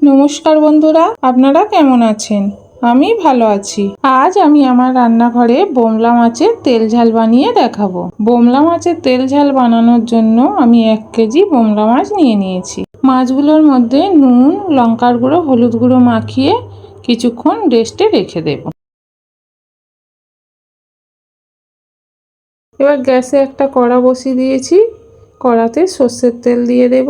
নমস্কার বন্ধুরা, আপনারা কেমন আছেন? আমি ভালো আছি। আজ আমি আমার রান্নাঘরে বোমলা মাছের তেল ঝাল বানিয়ে দেখাবো। বোমলা মাছের তেল ঝাল বানানোর জন্য আমি এক কেজি বোমলা মাছ নিয়ে নিয়েছি। মাছগুলোর মধ্যে নুন, লঙ্কার গুঁড়ো, হলুদ গুঁড়ো মাখিয়ে কিছুক্ষণ রেস্টে রেখে দেব। এবার গ্যাসে একটা কড়া বসিয়ে দিয়েছি। কড়াতে সর্ষের তেল দিয়ে দেব।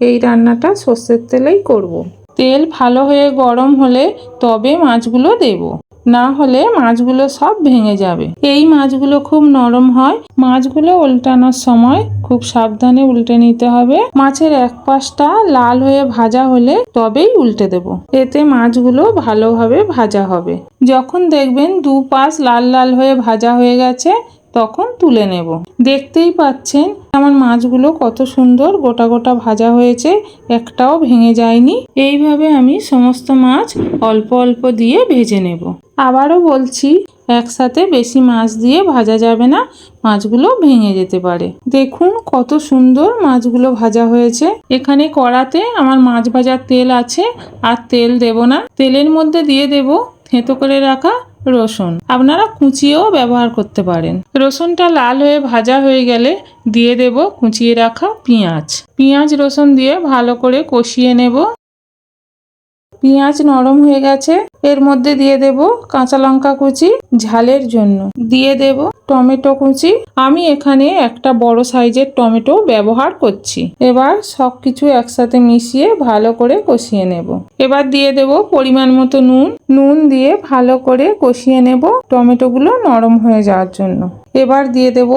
এই রান্নাটা সর্ষের তেলেই করব। তেল ভালো হয়ে গরম হলে তবে মাছগুলো দেব। না হলে মাছগুলো সব ভেঙে যাবে। এই মাছগুলো খুব নরম হয়। মাছগুলো উল্টানোর সময় খুব সাবধানে উল্টে নিতে হবে। মাছের এক পাশটা লাল হয়ে ভাজা হলে তবেই উল্টে দেব। এতে মাছগুলো ভালোভাবে ভাজা হবে। যখন দেখবেন দু পাশ লাল লাল হয়ে ভাজা হয়ে গেছে তখন তুলে নেব। দেখতেই পাচ্ছেন আমার মাছগুলো কত সুন্দর গোটা গোটা ভাজা হয়েছে, একটাও ভেঙে যায়নি। এইভাবে আমি সমস্ত মাছ অল্প অল্প দিয়ে ভেজে নেব। আবারও বলছি, একসাথে বেশি মাছ দিয়ে ভাজা যাবে না, মাছগুলো ভেঙে যেতে পারে। দেখুন কত সুন্দর মাছগুলো ভাজা হয়েছে। এখানে কড়াতে আমার মাছ ভাজার তেল আছে, আর তেল দেব না। তেলের মধ্যে দিয়ে দেব থেঁতো করে রাখা রসুন। আপনারা কুচিয়েও ব্যবহার করতে পারেন। রসুনটা লাল হয়ে ভাজা হয়ে গেলে দিয়ে দেব কুচিয়ে রাখা পেঁয়াজ। পেঁয়াজ রসুন দিয়ে ভালো করে কষিয়ে নেব। পেঁয়াজ নরম হয়ে গেছে। এর মধ্যে দিয়ে দেব কাঁচা লঙ্কা কুচি ঝালের জন্য। দিয়ে দেব টমেটো কুচি। আমি এখানে একটা বড় সাইজের টমেটো ব্যবহার করছি। এবার সব কিছু একসাথে মিশিয়ে ভালো করে কষিয়ে নেব। এবার দিয়ে দেব পরিমাণ মতো নুন। নুন দিয়ে ভালো করে কষিয়ে নেব টমেটোগুলো নরম হয়ে যাওয়ার জন্য। এবার দিয়ে দেব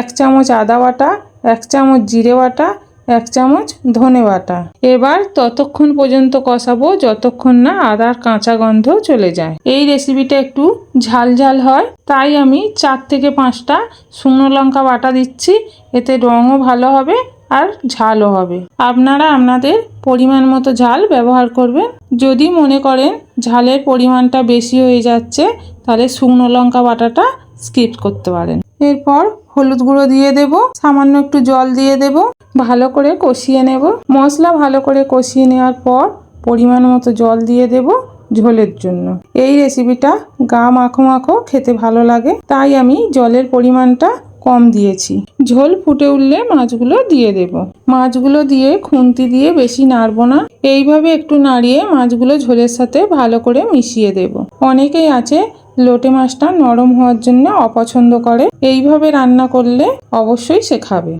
এক চামচ আদা বাটা, এক চামচ জিরে বাটা এক চামচ ধনে বাটা। এবার ততক্ষণ পর্যন্ত কষাবো যতক্ষণ না আদার কাঁচা গন্ধ চলে যায়। এই রেসিপিটা একটু ঝাল ঝাল হয়, তাই আমি চার থেকে পাঁচটা শুকনো লঙ্কা বাটা দিচ্ছি। এতে রঙও ভালো হবে আর ঝালও হবে। আপনারা আপনাদের পরিমাণ মতো ঝাল ব্যবহার করবেন। যদি মনে করেন ঝালের পরিমাণটা বেশি হয়ে যাচ্ছে, তাহলে শুকনো লঙ্কা বাটাটা স্কিপ করতে পারেন। এরপর হলুদ গুঁড়ো দিয়ে দেব, সামান্য একটু জল দিয়ে দেব, ভালো করে কষিয়ে নেব। মশলা ভালো করে কষিয়ে নেওয়ার পর পরিমাণ মতো জল দিয়ে দেব ঝোলের জন্য। এই রেসিপিটা গা মাখো মাখো খেতে ভালো লাগে, তাই আমি জলের পরিমাণটা কম দিয়েছি। ঝোল ফুটে উঠলে মাছগুলো দিয়ে দেব। মাছগুলো দিয়ে খুন্তি দিয়ে বেশি নাড়বো না, এইভাবে একটু নাড়িয়ে মাছগুলো ঝোলের সাথে ভালো করে মিশিয়ে দেব। অনেকেই আছে লোটে মাছটা নরম হওয়ার জন্য অপছন্দ করে। এইভাবে রান্না করলে অবশ্যই সে খাবে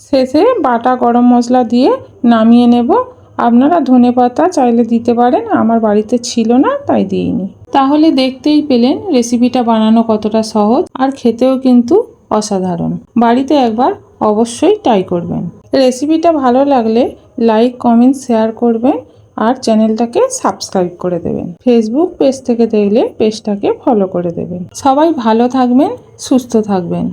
শেষে বাটা গরম মশলা দিয়ে নামিয়ে নেব। আপনারা ধনে পাতা চাইলে দিতে পারেন, আমার বাড়িতে ছিল না, তাই দিইনি। তাহলে দেখতেই পেলেন রেসিপিটা বানানো কতটা সহজ আর খেতেও কিন্তু অসাধারণ। বাড়িতে একবার অবশ্যই ট্রাই করবেন। রেসিপিটা ভালো লাগলে লাইক, কমেন্ট, শেয়ার করবেন। আর চ্যানেলটাকে সাবস্ক্রাইব করে দেবেন। ফেসবুক পেজ থেকে দেখলে পেজটাকে ফলো করে দেবেন। সবাই ভালো থাকবেন, সুস্থ থাকবেন।